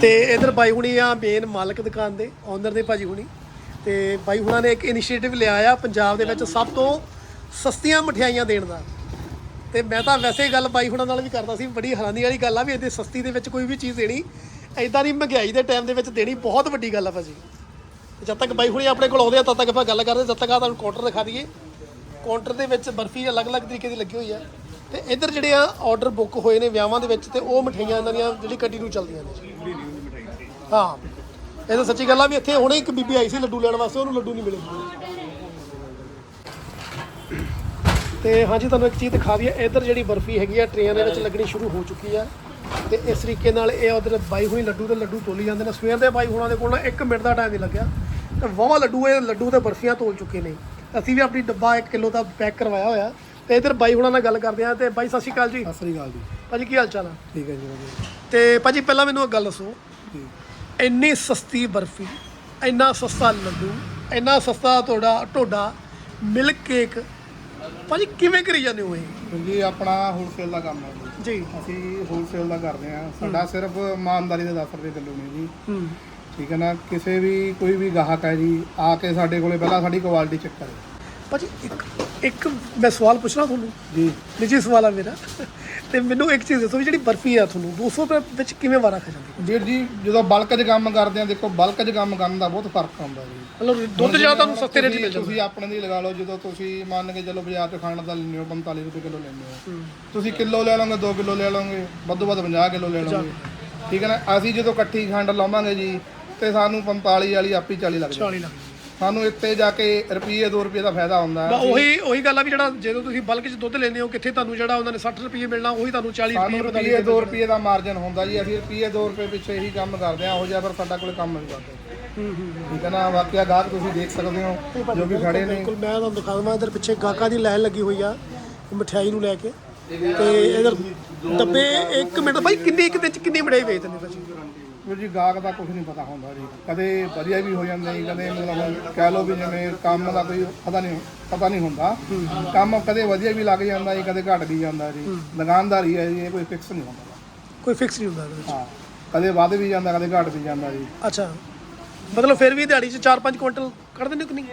Speaker 1: ਤੇ ਇਧਰ ਬਾਈ ਹੁਣੀ ਆ ਮੇਨ ਮਾਲਕ ਦੁਕਾਨ ਦੇ ਓਨਰ ਦੇ ਭਾਜੀ ਹੁਣੀ। ਤੇ ਬਾਈ ਹੁਣਾਂ ਨੇ ਇੱਕ ਇਨੀਸ਼ੀਏਟਿਵ ਲਿਆ ਆ ਪੰਜਾਬ ਦੇ ਵਿੱਚ ਸਭ ਤੋਂ ਸਸਤੀਆਂ ਮਠਿਆਈਆਂ ਦੇਣ ਦਾ। ਤੇ ਮੈਂ ਤਾਂ ਵੈਸੇ ਹੀ ਗੱਲ ਬਾਈ ਹੁਣਾਂ ਨਾਲ ਵੀ ਕਰਦਾ ਸੀ, ਬੜੀ ਹੈਰਾਨੀ ਵਾਲੀ ਗੱਲ ਆ ਵੀ ਇਹਦੇ ਸਸਤੀ ਦੇ ਵਿੱਚ ਕੋਈ ਵੀ ਚੀਜ਼ ਦੇਣੀ ਐਦਾਂ ਦੀ ਮਹਿੰਗਾਈ ਦੇ ਟਾਈਮ ਦੇ ਵਿੱਚ ਦੇਣੀ ਬਹੁਤ ਵੱਡੀ ਗੱਲ ਆ ਭਾਜੀ। ਤੇ ਜਦ ਤੱਕ ਬਾਈ ਹੁਣੀ ਆਪਣੇ ਕੋਲ ਆਉਂਦੇ ਆ, ਤਦ ਤੱਕ ਆਪਾਂ ਗੱਲ ਕਰਦੇ, ਜਦ ਤੱਕ ਆ ਤੁਹਾਨੂੰ ਕਾਊਂਟਰ ਦਿਖਾ ਦਈਏ। ਕਾਊਂਟਰ ਦੇ ਵਿੱਚ ਬਰਫੀ ਅਲੱਗ-ਅਲੱਗ ਤਰੀਕੇ ਦੀ ਲੱਗੀ ਹੋਈ ਆ। ਤੇ ਇੱਧਰ ਜਿਹੜੇ ਆ ਆਰਡਰ ਬੁੱਕ ਹੋਏ ਨੇ ਵਿਆਹਾਂ ਦੇ ਵਿੱਚ ਤੇ ਉਹ ਮਠਿਆਈਆਂ ਇਹਨਾਂ ਦੀਆਂ ਜਿਹੜੀ ਕੰਟੀਨਿਊ ਚੱਲਦੀਆਂ ਨੇ। ਹਾਂ। ਇਹ ਤਾਂ ਸੱਚੀ ਗੱਲ ਆ ਵੀ ਇੱਥੇ ਹੁਣੇ ਇੱਕ ਬੀਬੀ ਆਈ ਸੀ ਲੱਡੂ ਲੈਣ ਵਾਸਤੇ, ਉਹਨੂੰ ਲੱਡੂ ਨਹੀਂ ਮਿਲੇ। ਤੇ ਹਾਂਜੀ, ਤੁਹਾਨੂੰ ਇੱਕ ਚੀਜ਼ ਦਿਖਾ ਦਈਏ, ਇੱਧਰ ਜਿਹੜੀ ਬਰਫੀ ਹੈਗੀ ਆ, ਟਰੇਆਂ ਦੇ ਵਿੱਚ ਲੱਗਣੀ ਸ਼ੁਰੂ ਹੋ ਚੁੱਕੀ ਆ। ਤੇ ਇਸ ਤਰੀਕੇ ਨਾਲ ਇਹ ਉਧਰ ਬਾਈ ਹੋਈ ਲੱਡੂ ਤੇ ਲੱਡੂ ਤੋਲੀ ਜਾਂਦੇ ਨੇ। ਸਵੇਰ ਦੇ ਬਾਈ ਹੁਣਾਂ ਦੇ ਕੋਲ ਨਾ 1 ਮਿੰਟ ਦਾ ਟਾਈਮ ਨਹੀਂ ਲੱਗਿਆ। ਤੇ ਵਾਵਾ ਲੱਡੂ, ਇਹ ਲੱਡੂ ਤੇ ਬਰਫੀਆਂ ਤੋਲ ਚੁੱਕੇ ਨੇ। ਅਸੀਂ ਵੀ ਆਪਣੀ ਡੱਬਾ 1 ਕਿਲੋ ਦਾ ਪੈਕ ਕਰਵਾਇਆ ਹੋਇਆ। ਤੇ ਇੱਧਰ ਬਾਈ ਹੁਣਾਂ ਨਾਲ ਗੱਲ ਕਰਦੇ ਆ ਤੇ ਬਾਈ ਸਤਿ ਸ਼੍ਰੀ ਅਕਾਲ ਜੀ।
Speaker 5: ਸਤਿ ਸ੍ਰੀ ਅਕਾਲ ਜੀ।
Speaker 1: ਭਾਜੀ ਕੀ ਹਾਲ ਚਾਲ ਆ?
Speaker 5: ਠੀਕ ਹੈ ਜੀ ਵਧੀਆ।
Speaker 1: ਤੇ ਭਾਜੀ ਪਹਿਲਾਂ ਮੈਨੂੰ ਇੱਕ ਗੱਲ ਦੱਸੋ। ਇੰਨੀ ਸਸਤੀ ਬਰਫੀ ਇੰਨਾ ਸਸਤਾ ਲੱਡੂ ਇੰਨਾ ਸਸਤਾ ਤੁਹਾਡਾ ਢੋਡਾ ਮਿਲਕ ਕੇਕ ਭਾਜੀ ਕਿਵੇਂ ਕਰੀ ਜਾਂਦੇ ਹੋ ਇਹ?
Speaker 5: ਜੀ ਆਪਣਾ ਹੋਲਸੇਲ ਦਾ ਕੰਮ ਹੈ ਜੀ।
Speaker 1: ਜੀ।
Speaker 5: ਅਸੀਂ ਹੋਲਸੇਲ ਦਾ ਕਰਦੇ ਹਾਂ। ਸਾਡਾ ਸਿਰਫ ਇਮਾਨਦਾਰੀ ਦੇ 10 ਰੁਪਏ ਕਿਲੋ ਨੇ ਜੀ।
Speaker 1: ਹੂੰ।
Speaker 5: ਠੀਕ ਹੈ ਨਾ? ਕਿਸੇ ਵੀ ਕੋਈ ਵੀ ਗਾਹਕ ਹੈ ਜੀ ਆ ਕੇ ਸਾਡੇ ਕੋਲੇ ਪਹਿਲਾਂ ਸਾਡੀ ਕੁਆਲਿਟੀ ਚੈੱਕ ਕਰੇ।
Speaker 1: ਭਾਜੀ ਇੱਕ ਇੱਕ ਮੈਂ ਸਵਾਲ ਪੁੱਛਣਾ ਤੁਹਾਨੂੰ?
Speaker 5: ਜੀ।
Speaker 1: ਨਿੱਜੀ ਸਵਾਲ ਆ ਮੇਰਾ। ਤੇ ਮੈਨੂੰ ਇੱਕ ਚੀਜ਼ ਦੱਸੋ ਵੀ ਜਿਹੜੀ ਬਰਫੀ ਆ ਤੁਹਾਨੂੰ 200 ਰੁਪਏ ਵਿੱਚ ਕਿਵੇਂ ਵਾਰਾ ਖਾ ਜਾਂਦੀ?
Speaker 5: ਵੀਰ ਜੀ ਜਦੋਂ ਬਲਕ 'ਚ ਕੰਮ ਕਰਦੇ ਆ ਦੇਖੋ ਬਲਕ 'ਚ ਕੰਮ ਕਰਨ ਦਾ ਬਹੁਤ ਫ਼ਰਕ ਆਉਂਦਾ ਜੀ।
Speaker 1: ਮਤਲਬ ਦੁੱਧ ਜ਼ਿਆਦਾ ਤੁਹਾਨੂੰ ਸਸਤੇ ਰੇਟ 'ਚ ਮਿਲ ਜਾਂਦਾ।
Speaker 5: ਤੁਸੀਂ ਆਪਣੇ ਦੀ ਲਗਾ ਲਓ ਜਦੋਂ ਤੁਸੀਂ ਮੰਨ ਕੇ ਚੱਲੋ ਬਾਜ਼ਾਰ 'ਚ ਖਾਣ ਦਾ ਲੈਂਦੇ ਹੋ 45 ਰੁਪਏ ਕਿਲੋ ਲੈਂਦੇ ਹੋ। ਤੁਸੀਂ ਕਿਲੋ ਲੈ ਲਓਗੇ 2 ਕਿਲੋ ਲੈ ਲਓਗੇ ਵੱਧੋ ਵੱਧ 50 ਕਿਲੋ ਲੈ ਲਓਗੇ। ਠੀਕ ਹੈ ਨਾ? ਅਸੀਂ ਜਦੋਂ ਇਕੱਠੀ ਖੰਡ ਲਾਵਾਂਗੇ ਜੀ ਤੇ ਸਾਨੂੰ 45 ਵਾਲੀ ਆਪੀ 40 ਲੱਗ ਜਾਂਦੀ।
Speaker 1: 40 ਲੱਖ
Speaker 5: ਸਾਨੂੰ ਇੱਥੇ ਜਾ ਕੇ ਰੁਪਈਏ 2 ਰੁਪਏ ਦਾ ਫਾਇਦਾ ਹੁੰਦਾ
Speaker 1: ਬਾ ਉਹੀ ਉਹੀ ਗੱਲ ਆ ਵੀ ਜਿਹੜਾ ਜਦੋਂ ਤੁਸੀਂ ਬਲਕ 'ਚ ਦੁੱਧ ਲੈਂਦੇ ਹੋ ਕਿੱਥੇ ਤੁਹਾਨੂੰ ਜਿਹੜਾ ਉਹਨਾਂ ਨੇ 60 ਰੁਪਏ ਮਿਲਣਾ ਉਹੀ ਤੁਹਾਨੂੰ 40
Speaker 5: ਸਾਨੂੰ
Speaker 1: ਰੁਪਏ
Speaker 5: ਰੁਪਈਏ 2 ਰੁਪਏ ਦਾ ਮਾਰਜਨ ਹੁੰਦਾ ਜੀ ਅਸੀਂ ਰੁਪਈਏ 2 ਰੁਪਏ ਪਿੱਛੇ ਇਹੀ ਕੰਮ ਕਰਦੇ ਆ ਉਹ ਜਿਹਾ ਪਰ ਸਾਡਾ ਕੋਲ ਕੰਮ ਨਹੀਂ ਕਰਦੇ। ਠੀਕ ਹੈ ਨਾ ਵਾਕਿਆ ਗਾਹਕ ਤੁਸੀਂ ਦੇਖ ਸਕਦੇ ਹੋ ਜੋ ਕਿ ਖੜੇ ਨੇ।
Speaker 1: ਬਿਲਕੁਲ ਮੈਂ ਤੁਹਾਨੂੰ ਦਿਖਾ ਦਵਾਂ ਇਧਰ ਪਿੱਛੇ ਗਾਹਕਾਂ ਦੀ ਲਾਈਨ ਲੱਗੀ ਹੋਈ ਆ ਮਠਿਆਈ ਨੂੰ ਲੈ ਕੇ। ਤੇ ਇਧਰ ਡੱਬੇ 1 ਮਿੰਟ ਭਾਈ ਕਿੰਨੀ ਇੱਕ ਦਿਨ ਚ ਕਿੰਨੀ ਮਠਿਆਈ ਵੇਚਦੇ ਨੇ ਭਾਜੀ
Speaker 5: ਵੀਰ ਜੀ ਗਾਹਕ ਦਾ ਕੁਝ ਨਹੀਂ ਪਤਾ ਹੁੰਦਾ ਜੀ। ਕਦੇ ਵਧੀਆ ਵੀ ਹੋ ਜਾਂਦੇ ਜੀ ਕਦੇ ਮਤਲਬ ਕਹਿ ਲਓ ਵੀ ਜਿਵੇਂ ਕੰਮ ਦਾ ਕੋਈ ਪਤਾ ਨਹੀਂ ਪਤਾ ਨਹੀਂ ਹੁੰਦਾ। ਕੰਮ ਕਦੇ ਵਧੀਆ ਵੀ ਲੱਗ ਜਾਂਦਾ ਜੀ ਕਦੇ ਘਟ ਵੀ ਜਾਂਦਾ ਜੀ। ਦੁਕਾਨਦਾਰੀ ਹੈ ਜੀ ਇਹ ਕੋਈ ਫਿਕਸ ਨਹੀਂ ਹੁੰਦਾ।
Speaker 1: ਕੋਈ ਫਿਕਸ ਨਹੀਂ ਹੁੰਦਾ ਇਹਦੇ ਵਿੱਚ।
Speaker 5: ਹਾਂ ਕਦੇ ਵੱਧ ਵੀ ਜਾਂਦਾ ਕਦੇ ਘਟ ਵੀ ਜਾਂਦਾ ਜੀ।
Speaker 1: ਅੱਛਾ। ਮਤਲਬ ਫਿਰ ਵੀ ਦਿਹਾੜੀ ਚ 4-5 ਕੁਇੰਟਲ ਕੱਢ ਦਿੰਦੇ ਕਿ ਨਹੀਂ?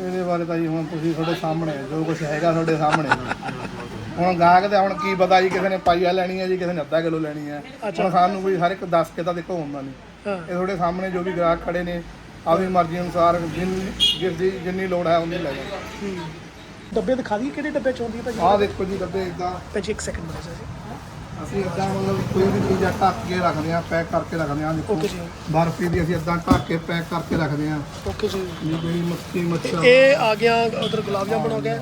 Speaker 5: ਇਹਦੇ ਬਾਰੇ ਤਾਂ ਜੀ ਹੁਣ ਤੁਸੀਂ ਤੁਹਾਡੇ ਸਾਹਮਣੇ ਹੈ, ਜੋ ਕੁਝ ਹੈਗਾ ਤੁਹਾਡੇ ਸਾਹਮਣੇ ਹੈ। ਹੁਣ ਗਾਹਕ ਦਾ ਹੁਣ ਕੀ ਪਤਾ ਜੀ ਕਿਸੇ ਨੇ ਪਾਈਆ ਲੈਣੀ ਹੈ ਜੀ ਕਿਸੇ ਨੇ ਅੱਧਾ ਕਿਲੋ ਲੈਣੀ ਹੈ। ਹੁਣ ਸਾਨੂੰ ਵੀ ਹਰ ਇੱਕ ਦੱਸ ਕੇ ਤਾਂ ਦੇਖੋ ਹੁੰਦਾ ਨਹੀਂ। ਇਹ ਤੁਹਾਡੇ ਸਾਹਮਣੇ ਜੋ ਵੀ ਗ੍ਰਾਹਕ ਖੜੇ ਨੇ ਆਪਣੀ ਮਰਜ਼ੀ ਅਨੁਸਾਰ ਜਿੰਨ ਜਿਸ ਦੀ ਜਿੰਨੀ ਲੋੜ ਹੈ ਉਨੀ ਲੈ ਜਾਓ
Speaker 1: ਡੱਬੇ ਦਿਖਾ ਦਈਏ ਕਿਹੜੇ ਡੱਬੇ ਚ ਹੈ ਭਾਜੀ?
Speaker 5: ਆਹ ਦੇਖੋ ਜੀ ਡੱਬੇ ਇਦਾਂ।
Speaker 1: ਭਾਜੀ ਇੱਕ ਸੈਕਿੰਡ ਬਣਾ ਜੀ।
Speaker 5: ਅਸੀਂ ਇਦਾਂ ਮਤਲਬ ਕੋਈ ਵੀ ਚੀਜ਼ ਆ ਢੱਕ ਕੇ ਰੱਖਦੇ ਆ ਪੈਕ ਕਰਕੇ ਰੱਖਦੇ ਆ ਦੇਖੋ।
Speaker 1: ਜੀ।
Speaker 5: ਬਰਫੀ ਦੀ ਅਸੀਂ ਇਦਾਂ ਢੱਕ ਕੇ ਪੈਕ ਕਰਕੇ ਰੱਖਦੇ ਆ
Speaker 1: ਓਕੇ ਜੀ।
Speaker 5: ਇਹ ਜਿਹੜੀ ਮੱਖੀ ਮੱਛਰ।
Speaker 1: ਇਹ ਆ ਗਿਆ ਉਧਰ ਗੁਲਾਬ ਜਾਮੁਨ ਹੋ ਗਿਆ।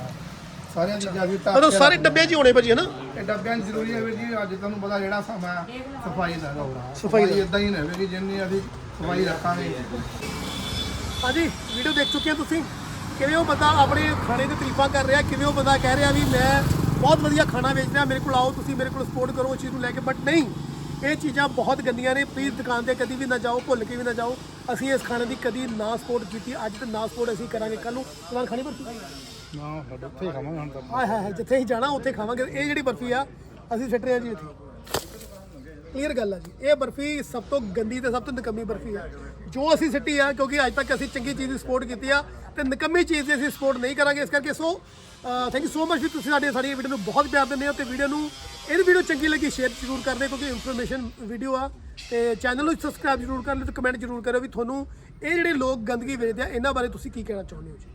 Speaker 5: ਸਾਰੀਆਂ ਚੀਜ਼ਾਂ ਅਸੀਂ ਢੱਕ
Speaker 1: ਮਤਲਬ ਸਾਰੇ ਡੱਬੇ 'ਚ ਹੀ ਹੋਣੇ ਭਾਜੀ ਹਨਾ
Speaker 5: ਇਹ ਡੱਬਿਆਂ 'ਚ ਜ਼ਰੂਰੀ ਹੈ ਵੀਰ ਜੀ ਅੱਜ ਤੁਹਾਨੂੰ ਪਤਾ ਜਿਹੜਾ ਸਮਾਂ ਹੈ, ਸਫ਼ਾਈ ਦਾ ਹੈਗਾ
Speaker 1: ਸਫ਼ਾਈ ਦਾ।
Speaker 5: ਇਦਾਂ ਹੀ ਨਾ ਹੋਵੇਗੀ ਜਿੰਨੀ ਅਸੀਂ ਸਫ਼ਾਈ ਰੱਖਾਂਗੇ।
Speaker 1: ਹਾਂਜੀ ਵੀਡੀਓ ਦੇਖ ਚੁੱਕੇ ਹੋ ਤੁਸੀਂ? ਕਿਵੇਂ ਉਹ ਬੰਦਾ ਆਪਣੇ ਖਾਣੇ ਦੀ ਤਾਰੀਫਾਂ ਕਰ ਰਿਹਾ ਕਿਵੇਂ ਉਹ ਬੰਦਾ ਕਹਿ ਰਿਹਾ ਵੀ ਮੈਂ ਬਹੁਤ ਵਧੀਆ ਖਾਣਾ ਵੇਚ ਰਿਹਾ ਮੇਰੇ ਕੋਲ ਆਓ ਤੁਸੀਂ ਮੇਰੇ ਕੋਲ ਸਪੋਰਟ ਕਰੋ ਉਸ ਚੀਜ਼ ਨੂੰ ਲੈ ਕੇ ਬਟ ਨਹੀਂ। ਇਹ ਚੀਜ਼ਾਂ ਬਹੁਤ ਗੰਦੀਆਂ ਨੇ। ਪਲੀਜ਼ ਦੁਕਾਨ ਤੇ ਕਦੀ ਵੀ ਨਾ ਜਾਓ ਭੁੱਲ ਕੇ ਵੀ ਨਾ ਜਾਓ। ਅਸੀਂ ਇਸ ਖਾਣੇ ਦੀ ਕਦੀ ਨਾ ਸਪੋਰਟ ਕੀਤੀ। ਅੱਜ ਤੇ ਨਾ ਸਪੋਰਟ ਅਸੀਂ ਕਰਾਂਗੇ। ਕੱਲ ਨੂੰ ਦੁਕਾਨ ਖਾਣੀ ਬਰਫੀ
Speaker 5: ਨਾ ਸਾਡੇ ਉੱਥੇ ਖਾਵਾਂਗੇ ਹੁਣ ਤਾਂ।
Speaker 1: ਹਾਏ ਹਾਏ ਹਾਏ, ਜਿੱਥੇ ਹੀ ਜਾਣਾ ਉੱਥੇ ਖਾਵਾਂਗੇ। ਇਹ ਜਿਹੜੀ ਬਰਫੀ ਆ ਅਸੀਂ ਸਿੱਟ ਰਹੇ ਹਾਂ ਜੀ ਇੱਥੇ। ਕਲੀਅਰ ਗੱਲ ਆ ਜੀ। ਇਹ ਬਰਫੀ ਸਭ ਤੋਂ ਗੰਦੀ ਤੇ ਸਭ ਤੋਂ ਨਕਮੀ ਬਰਫੀ ਆ। ਜੋ ਅਸੀਂ ਸਿੱਟੀ ਆ ਕਿਉਂਕਿ ਅੱਜ ਤੱਕ ਅਸੀਂ ਚੰਗੀ ਚੀਜ਼ ਦੀ ਸਪੋਰਟ ਕੀਤੀ ਆ ਤੇ ਨਕਮੀ ਚੀਜ਼ ਦੀ ਅਸੀਂ ਸਪੋਰਟ ਨਹੀਂ ਕਰਾਂਗੇ। ਇਸ ਕਰਕੇ so thank you so much ਵੀ ਤੁਸੀਂ ਸਾਡੀ ਸਾਡੀ ਵੀਡੀਓ ਨੂੰ ਬਹੁਤ ਪਿਆਰ ਦਿੰਦੇ ਹੋ ਤੇ ਵੀਡੀਓ ਨੂੰ ਇਹ ਵੀਡੀਓ ਚੰਗੀ ਲੱਗੀ ਸ਼ੇਅਰ ਜ਼ਰੂਰ ਕਰਦੇ ਦਿਓ ਕਿਉਂਕਿ ਇਨਫੋਰਮੇਸ਼ਨ ਵੀਡੀਓ ਆ। ਤੇ ਚੈਨਲ ਨੂੰ ਸਬਸਕ੍ਰਾਈਬ ਜ਼ਰੂਰ ਕਰ ਲਿਓ ਤੇ ਕਮੈਂਟ ਜ਼ਰੂਰ ਕਰਿਓ ਵੀ ਤੁਹਾਨੂੰ ਇਹ ਜਿਹੜੇ ਲੋਕ ਗੰਦਗੀ ਵੇਚਦੇ ਆ, ਇਹਨਾਂ ਬਾਰੇ ਤੁਸੀਂ ਕੀ ਕਹਿਣਾ ਚਾਹੁੰਦੇ ਹੋ ਜੀ?